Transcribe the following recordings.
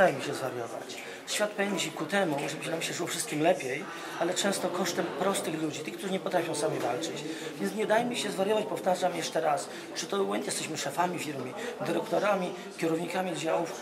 Daje mi się zwariować. Świat pędzi ku temu, żeby nam się szło wszystkim lepiej, ale często kosztem prostych ludzi, tych, którzy nie potrafią sami walczyć. Więc nie daj mi się zwariować, powtarzam jeszcze raz. Czy to obojętnie jesteśmy szefami firmy, dyrektorami, kierownikami działów.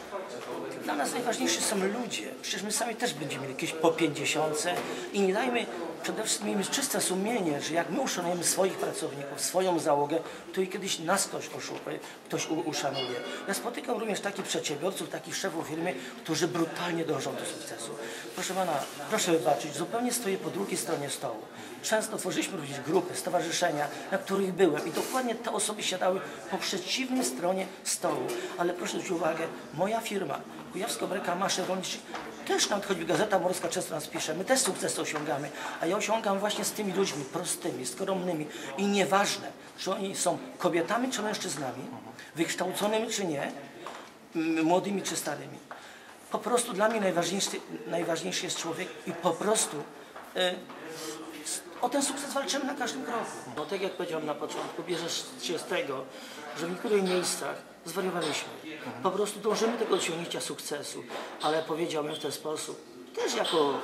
Dla nas najważniejsi są ludzie. Przecież my sami też będziemy mieli jakieś po pięćdziesiątce i nie dajmy, przede wszystkim miejmy czyste sumienie, że jak my uszanujemy swoich pracowników, swoją załogę, to i kiedyś nas ktoś oszukuje, ktoś uszanuje. Ja spotykam również takich przedsiębiorców, takich szefów firmy, którzy brutalnie dążą do sukcesu. Proszę pana, proszę wybaczyć, zupełnie stoję po drugiej stronie stołu. Często tworzyliśmy również grupy, stowarzyszenia, na których byłem i dokładnie te osoby siadały po przeciwnej stronie stołu. Ale proszę zwrócić uwagę, moja firma, Kujawsko-Breka Maszy Rolniczy, też nawet choćby Gazeta Morska często nas pisze, my też sukcesy osiągamy, a ja osiągam właśnie z tymi ludźmi prostymi, skromnymi i nieważne, czy oni są kobietami czy mężczyznami, wykształconymi czy nie, młodymi czy starymi. Po prostu dla mnie najważniejszy, najważniejszy jest człowiek i po prostu y, o ten sukces walczymy na każdym kroku. No tak jak powiedziałem na początku, bierze się z tego, że w niektórych miejscach zwariowaliśmy. Po prostu dążymy do osiągnięcia sukcesu, ale powiedziałbym w ten sposób, też jako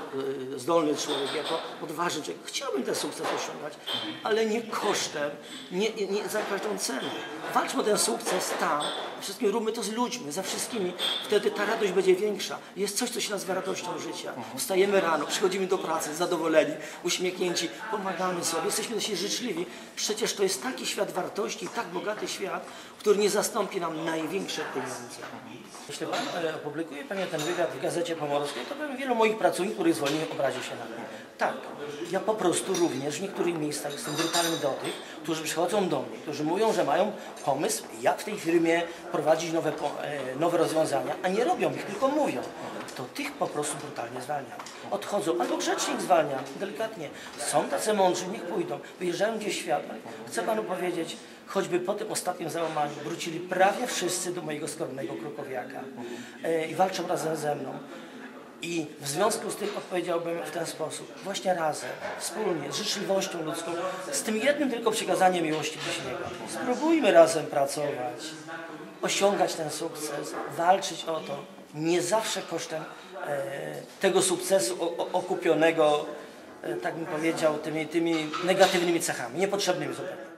y, zdolny człowiek, jako odważny człowiek, chciałbym ten sukces osiągać, ale nie kosztem, nie, nie za każdą cenę. Walczmy o ten sukces tam, wszystkim róbmy to z ludźmi, za wszystkimi. Wtedy ta radość będzie większa. Jest coś, co się nazywa radością życia. Wstajemy rano, przychodzimy do pracy zadowoleni, uśmiechnięci, pomagamy sobie, jesteśmy do siebie życzliwi. Przecież to jest taki świat wartości, tak bogaty świat, który nie zastąpi nam największe pieniądze. Jeśli pan e, opublikuje Panie ten wywiad w Gazecie Pomorskiej, to powiem wielu moich pracowników, których zwolniłem, obrazi się na mnie. Tak, ja po prostu również w niektórych miejscach jestem brutalny do tych, którzy przychodzą do mnie, którzy mówią, że mają pomysł, jak w tej firmie prowadzić nowe, e, nowe rozwiązania, a nie robią ich, tylko mówią. To tych po prostu brutalnie zwalniam. Odchodzą, albo grzecznie ich zwalniam, delikatnie. Są tacy mądrzy, niech pójdą, wyjeżdżają gdzieś w świat. Chcę Panu powiedzieć, choćby po tym ostatnim załamaniu wrócili prawie wszyscy do mojego skromnego Krukowiaka e, i walczą razem ze mną. I w związku z tym odpowiedziałbym w ten sposób. Właśnie razem, wspólnie, z życzliwością ludzką, z tym jednym tylko przykazaniem miłości bliźniego. Spróbujmy razem pracować, osiągać ten sukces, walczyć o to, nie zawsze kosztem e, tego sukcesu o, o, okupionego, e, tak bym powiedział, tymi, tymi negatywnymi cechami, niepotrzebnymi zupełnie.